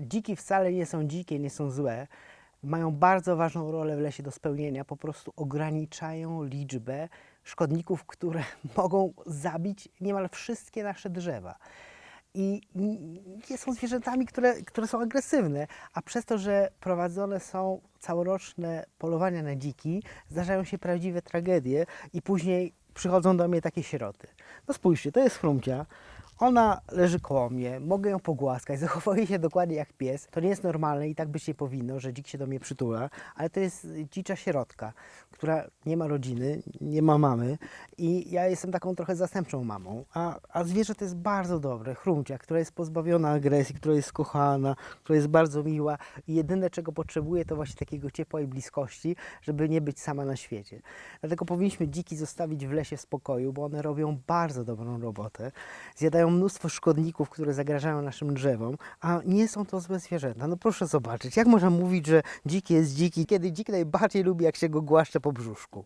Dziki wcale nie są dzikie, nie są złe. Mają bardzo ważną rolę w lesie do spełnienia. Po prostu ograniczają liczbę szkodników, które mogą zabić niemal wszystkie nasze drzewa. I nie są zwierzętami, które, które są agresywne, a przez to, że prowadzone są całoroczne polowania na dziki, zdarzają się prawdziwe tragedie i później przychodzą do mnie takie sieroty. No spójrzcie, to jest chrumcia. Ona leży koło mnie, mogę ją pogłaskać, zachowuje się dokładnie jak pies. To nie jest normalne i tak być nie powinno, że dzik się do mnie przytula, ale to jest dzicza sierotka, która nie ma rodziny, nie ma mamy i ja jestem taką trochę zastępczą mamą. A, a zwierzę to jest bardzo dobre, chrumcia, która jest pozbawiona agresji, która jest kochana, która jest bardzo miła i jedyne czego potrzebuje to właśnie takiego ciepła i bliskości, żeby nie być sama na świecie. Dlatego powinniśmy dziki zostawić w lesie w spokoju, bo one robią bardzo dobrą robotę. Zjadają mnóstwo szkodników, które zagrażają naszym drzewom, a nie są to złe zwierzęta. No proszę zobaczyć, jak można mówić, że dzik jest dziki, kiedy dzik najbardziej lubi, jak się go głaszcze po brzuszku.